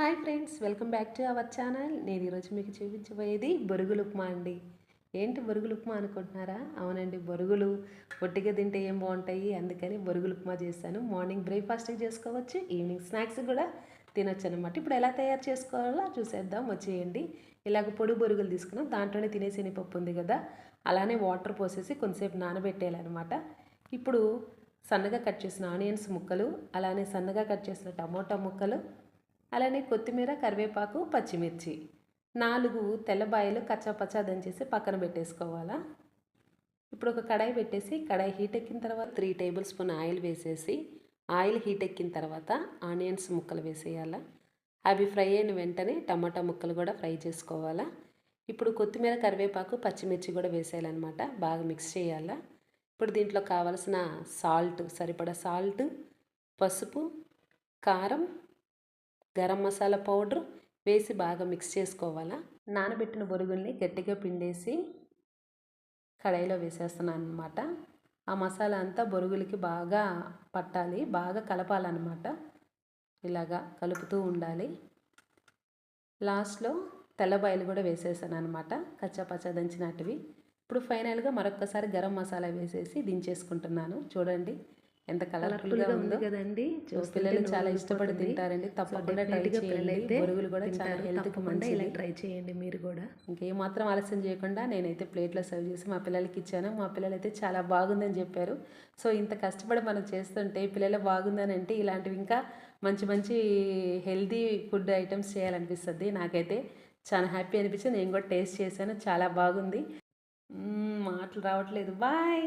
Hi friends welcome back to our channel. నేను ఈరోజు మీకు చూపించబోయేది బొరుగులు ఉప్మా అండి. ఏంటి బొరుగులు ఉప్మా అనుకుంటున్నారా? అవునండి బొరుగులు. ఒట్టిగా తింటే ఏం బాగుంటాయి? అందుకని బొరుగులు ఉప్మా చేశాను మార్నింగ్ బ్రేక్ఫాస్ట్కి చేసుకోవచ్చు ఈవినింగ్ స్నాక్స్ కూడా తినొచ్చు అనమాట ఇప్పుడు ఎలా తయారు చేసుకోవాలో చూసేద్దాం వచ్చేయండి. ఇలాగ పొడి బొరుగులు తీసుకున్నాం. దాంట్లోనే తినే శనగపప్పు ఉంది కదా అలానే వాటర్ పోసేసి కొంతసేపు నానబెట్టేయాలన్నమాట. ఇప్పుడు సన్నగా కట్ చేసిన ఆనియన్స్ ముక్కలు అలానే సన్నగా కట్ చేసిన టమోటా ముక్కలు అలానే కొత్తిమీర కరివేపాకు పచ్చిమిర్చి. నాలుగు తెల్లబాయలు కచ్చాపచ్చా దంచేసి పక్కన పెట్టేసుకోవాలా? ఇప్పుడు ఒక కడాయి పెట్టేసి కడాయి హీట్ ఎక్కిన తర్వాత త్రీ టేబుల్ స్పూన్ ఆయిల్ వేసేసి ఆయిల్ హీట్ ఎక్కిన తర్వాత ఆనియన్స్ ముక్కలు వేసేయాలా? అవి ఫ్రై అయిన వెంటనే టమాటా ముక్కలు కూడా ఫ్రై చేసుకోవాలా? ఇప్పుడు కొత్తిమీర కరివేపాకు పచ్చిమిర్చి కూడా వేసేయాలన్నమాట. బాగా మిక్స్ చేయాలా? ఇప్పుడు దీంట్లో కావలసిన సాల్ట్ సరిపడా సాల్ట్ పసుపు కారం గరం మసాలా పౌడర్ వేసి బాగా మిక్స్ చేసుకోవాలా. నానబెట్టిన బొరుగుల్ని గట్టిగా పిండేసి కడాయిలో వేసేస్తున్నాను అనమాట ఆ మసాలా అంతా బొరుగులకి బాగా పట్టాలి బాగా కలపాలన్నమాట. ఇలాగా కలుపుతూ ఉండాలి. లాస్ట్లో తెల్లబాయలు కూడా వేసేసాను అనమాట కచ్చాపచ్చా దంచినటివి ఇప్పుడు ఫైనల్గా మరొకసారి గరం మసాలా వేసేసి దించేసుకుంటున్నాను. చూడండి ఎంత కలర్ఫుల్గా ఉంది. కదండి. పిల్లలు చాలా ఇష్టపడి తింటారండి. తప్పకుండా ట్రై చేయండి. బొరుగులు కూడా చాలా హెల్త్కి మంచిది. ట్రై చేయండి మీరు కూడా. ఇంకేమాత్రం ఆలస్యం చేయకుండా నేనైతే ప్లేట్లో సర్వ్ చేసి మా పిల్లలకి ఇచ్చాను. మా పిల్లలు అయితే చాలా బాగుందని చెప్పారు. సో ఇంత కష్టపడి మనం చేస్తుంటే పిల్లలు బాగుందని అంటే ఇలాంటివి ఇంకా మంచి మంచి హెల్తీ ఫుడ్ ఐటమ్స్ చేయాలనిపిస్తుంది. నాకైతే చాలా హ్యాపీ అనిపించింది. నేను కూడా టేస్ట్ చేశాను. చాలా బాగుంది. మాటలు రావట్లేదు. బాయ్